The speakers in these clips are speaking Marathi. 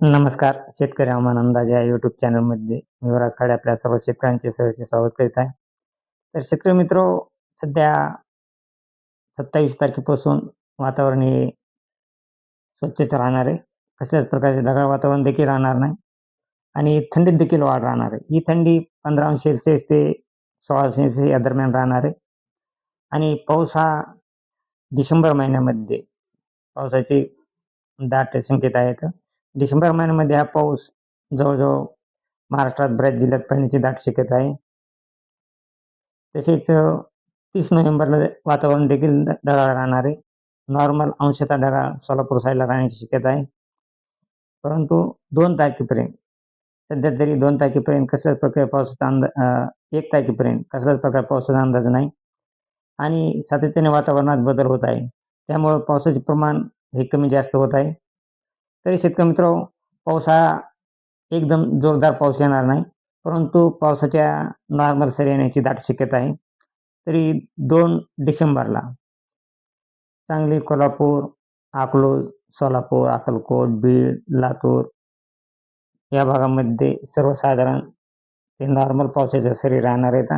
नमस्कार शेतकरी हवामान अंदाज या युट्यूब चॅनलमध्ये मी वराज खाडे आपल्या सर्व शेतकऱ्यांचे सहचे स्वागत करीत आहे. तर शेतकरी मित्र सध्या सत्तावीस तारखेपासून वातावरण हे स्वच्छच राहणार आहे. कसल्याच प्रकारचे ढगाळ वातावरण देखील राहणार नाही आणि थंडीत देखील वाढ राहणार आहे. ही थंडी पंधरा अंश सेल्सिअस ते सोळा सेल्सिअस या दरम्यान राहणार आहे. आणि पाऊस हा डिसेंबर महिन्यामध्ये पावसाची दाट संकेत आहेत डिसेंबर महिन्यामध्ये हा पाऊस जवळजवळ महाराष्ट्रात बऱ्याच जिल्ह्यात पडण्याची दाट शक्यता आहे. तसेच तीस नोव्हेंबरला वातावरण देखील ढगाळ राहणार आहे. नॉर्मल अंशतः ढगाळ सोलापूर साईडला राहण्याची शक्यता आहे. परंतु दोन तारखेपर्यंत सध्या तरी दोन तारखेपर्यंत कसल्याच प्रकारे पावसाचा अंदाज एक तारखेपर्यंत कसल्याच प्रकारे पावसाचा अंदाज नाही. आणि सातत्याने वातावरणात बदल होत आहे. त्यामुळं पावसाचे प्रमाण हे कमी जास्त होत आहे. तरी शेतकरी मित्र पाऊस हा एकदम जोरदार पाऊस येणार नाही, परंतु पावसाच्या नॉर्मल सरी येण्याची दाट शक्यता आहे. तरी दोन डिसेंबरला सांगली, कोल्हापूर, अकलूज, सोलापूर, अक्कलकोट, बीड, लातूर या भागामध्ये सर्वसाधारण नॉर्मल पावसाच्या सरी राहणार आहेत.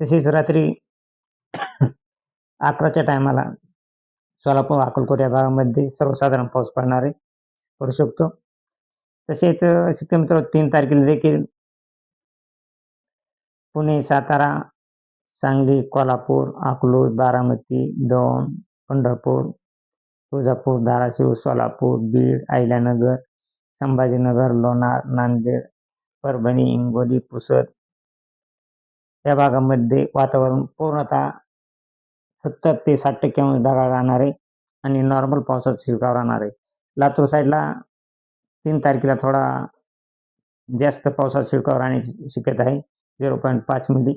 तसेच रात्री अकराच्या टायमाला सोलापूर अकोलकोट या भागामध्ये सर्वसाधारण पाऊस पडणार आहे. पडू शकतो. तसेच अं, शेतकरी मित्र तीन तारखेला देखील पुणे सातारा सांगली कोल्हापूर अकलूज बारामती दौंड पंढरपूर तुळजापूर धाराशिव सोलापूर बीड अहिल्यानगर संभाजीनगर लोणार नांदेड परभणी हिंगोली पुसद या भागामध्ये वातावरण पूर्णतः सत्तर ते साठ टक्क्यामध्ये ढगाळ राहणार आहे आणि नॉर्मल पावसाचा शिरकाव राहणार. आहे लातूर साईडला तीन तारखेला थोडा जास्त पावसाचा शिरकाव राहण्याची शक्यता आहे. झिरो पॉईंट पाच मिली.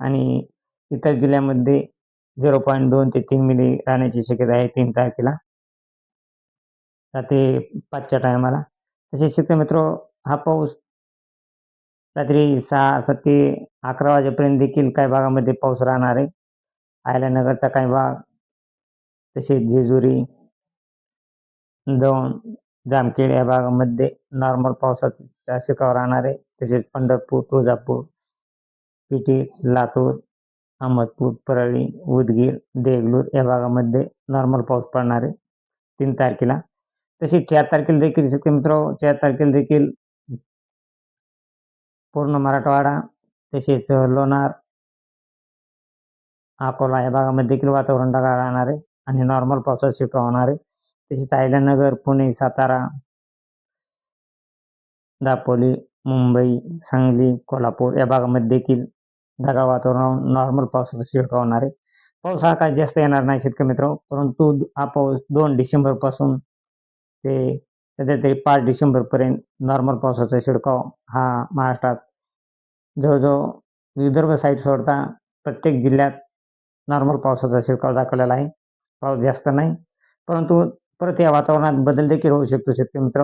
आणि इतर जिल्ह्यामध्ये झिरो पॉईंट दोन ते तीन मिली राहण्याची शक्यता आहे तीन तारखेला. रात्री पाचच्या टायमाला तसेच शेतकरी मित्र हा पाऊस रात्री सहा सात ते अकरा वाजेपर्यंत देखील काही भागामध्ये पाऊस राहणार. आहे आयलानगरचा काही भाग तसेच जेजुरी दौंड जामखेड या भागामध्ये नॉर्मल पावसाचा शिकाव राहणारे तसेच पंढरपूर तुळजापूर पिठी लातूर अहमदपूर परळी उदगीर देगलूर या भागामध्ये नॉर्मल पाऊस पडणार आहे तीन तारखेला. तसेच चार तारखेला देखील शेतकरी मित्र चार तारखेला देखील पूर्ण मराठवाडा तसेच लोणार अकोला या भागामध्ये देखील वातावरण ढगाळ राहणार आहे आणि नॉर्मल पावसाचा शिफ्ट होणार आहे. तसेच अहिल्यानगर पुणे सातारा दापोली मुंबई सांगली कोल्हापूर या भागामध्ये देखील ढगाळ वातावरण नॉर्मल पावसाचा शिफ्ट होणार आहे. पाऊस हा काय जास्त येणार नाही शेतकरी मित्र परंतु हा पाऊस दोन डिसेंबरपासून ते सध्या तरी पाच डिसेंबर पर्यंत नॉर्मल पावसाचा शिडकाव हा महाराष्ट्रात जवळजवळ विदर्भ साईड सोडता प्रत्येक जिल्ह्यात नॉर्मल पावसाचा शिडकाव दाखवलेला आहे. पाऊस जास्त नाही. परंतु परत या वातावरणात बदल देखील होऊ शकतो शेतकरी मित्र.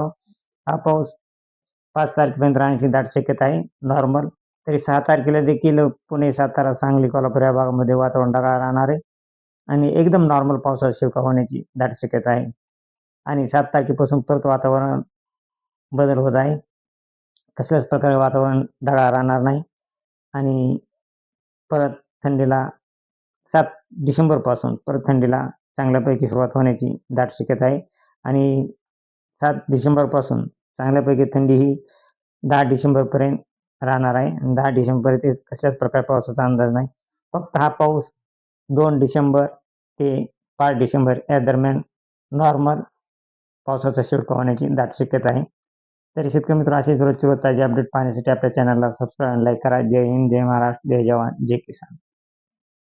हा पाऊस पाच तारखेपर्यंत राहण्याची दाट शक्यता आहे. नॉर्मल तरी सहा तारखेला देखील पुणे सातारा सांगली कोल्हापूर या भागामध्ये वातावरण ढगाळ राहणार आहे. आणि एकदम नॉर्मल पावसाचा शिरकाव होण्याची दाट शक्यता आहे. आणि सात तारखेपासून परत वातावरण बदल होत आहे. कसल्याच प्रकारे वातावरण ढगाळ राहणार नाही. आणि परत थंडीला सात डिसेंबरपासून परत थंडीला चांगल्यापैकी सुरुवात होण्याची दाट शक्यता आहे. आणि सात डिसेंबरपासून चांगल्यापैकी थंडी ही दहा डिसेंबरपर्यंत राहणार आहे. दहा डिसेंबर ते कसल्याच प्रकारे पावसाचा अंदाज नाही. फक्त हा पाऊस दोन डिसेंबर ते पाच डिसेंबर या दरम्यान नॉर्मल पावसाचा शिडका होण्याची दाट शक्यता आहे. तरी शेतकरी मित्र असे रोजची रोज ताजे अपडेट पाहण्यासाठी आपल्या चॅनलला सबस्क्राईब आणि लाईक करा. जय हिंद जय महाराष्ट्र जय जवान जय किसान.